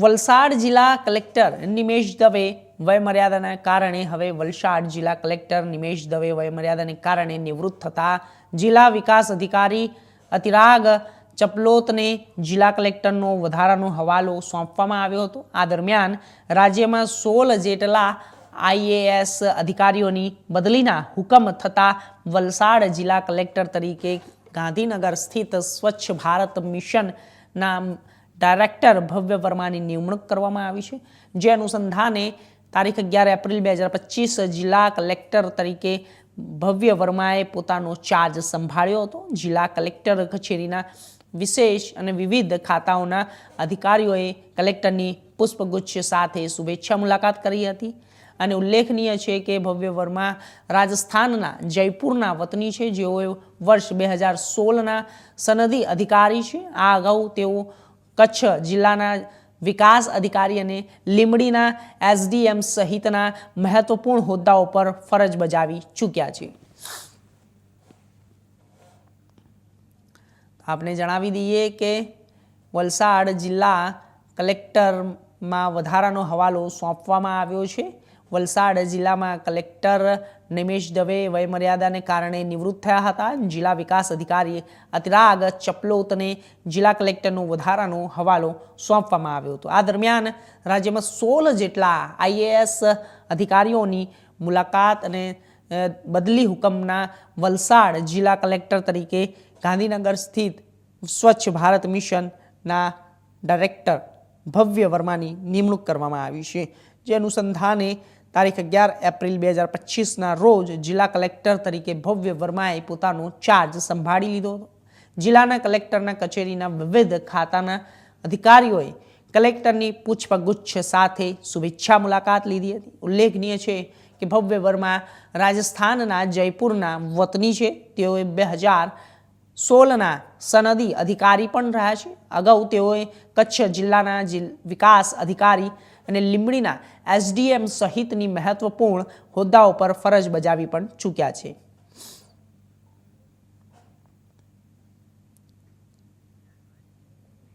વલસાડ જિલ્લા કલેક્ટર નિમેશ દવે વયમર્યાદાના કારણે હવે વલસાડ જિલ્લા કલેક્ટર નિમેશ દવે વયમર્યાદાને કારણે નિવૃત્ત થતા જિલ્લા વિકાસ અધિકારી અતિરાગ ચપલોતને જિલ્લા કલેક્ટરનો વધારાનો હવાલો સોંપવામાં આવ્યો હતો. આ દરમિયાન રાજ્યમાં સોળ જેટલા આઈએએસ અધિકારીઓની બદલીના હુકમ થતા વલસાડ જિલ્લા કલેક્ટર તરીકે ગાંધીનગર સ્થિત સ્વચ્છ ભારત મિશનના ડાયરેક્ટર ભવ્ય વર્માની નિમણૂક કરવામાં આવી છે. જે અનુસંધાને તારીખ અગિયાર એપ્રિલ બે હજાર પચીસ જિલ્લા કલેક્ટર તરીકે ભવ્ય વર્માએ પોતાનો ચાર્જ સંભાળ્યો હતો. જિલ્લા કલેક્ટર કચેરીના વિશેષ અને વિવિધ ખાતાઓના અધિકારીઓએ કલેક્ટરની પુષ્પગુચ્છ સાથે શુભેચ્છા મુલાકાત કરી હતી. અને ઉલ્લેખનીય છે કે ભવ્ય વર્મા રાજસ્થાનના જયપુરના વતની છે. જેઓ વર્ષ બે હજાર સોળના સનદી અધિકારી છે. આ અગાઉ તેઓ કચ્છ જિલ્લાના વિકાસ અધિકારી અને લીંબડીના એસડીએમ સહિતના મહત્વપૂર્ણ હોદ્દાઓ પર ફરજ બજાવી ચૂક્યા છે. આપણે જણાવી દઈએ કે વલસાડ જિલ્લા કલેક્ટરમાં વધારાનો હવાલો સોંપવામાં આવ્યો છે. વલસાડ જિલ્લામાં કલેક્ટર નિમેશ દવે વયમર્યાદાને કારણે નિવૃત્ત થયા હતા. જિલ્લા વિકાસ અધિકારી અતિરાગ ચપલોતને જિલ્લા કલેક્ટરનો વધારાનો હવાલો સોંપવામાં આવ્યો હતો. આ દરમિયાન રાજ્યમાં સોળ જેટલા આઈએએસ અધિકારીઓની મુલાકાત અને બદલી હુકમના વલસાડ જિલ્લા કલેક્ટર તરીકે ગાંધીનગર સ્થિત સ્વચ્છ ભારત મિશનના ડાયરેક્ટર ભવ્ય વર્માની નિમણૂક કરવામાં આવી છે. જે અનુસંધાને તારીખ અગિયાર એપ્રિલ બે હજાર પચીસના રોજ જિલ્લા કલેક્ટર તરીકે ભવ્ય વર્માએ પોતાનો ચાર્જ સંભાળી લીધો હતો. જિલ્લાના કલેક્ટરના કચેરીના વિવિધ ખાતાના અધિકારીઓએ કલેક્ટરની પૂછપગુચ્છ સાથે શુભેચ્છા મુલાકાત લીધી હતી. ઉલ્લેખનીય છે કે ભવ્ય વર્મા રાજસ્થાનના જયપુરના વતની છે. તેઓએ બે હજાર સોળના સનદી અધિકારી પણ રહ્યા છે. અગાઉ તેઓએ કચ્છ જિલ્લાના વિકાસ અધિકારી અને લીંબડીના એસડીએમ સહિતની મહત્વપૂર્ણ હોદ્દાઓ પર ફરજ બજાવી પણ ચૂક્યા છે.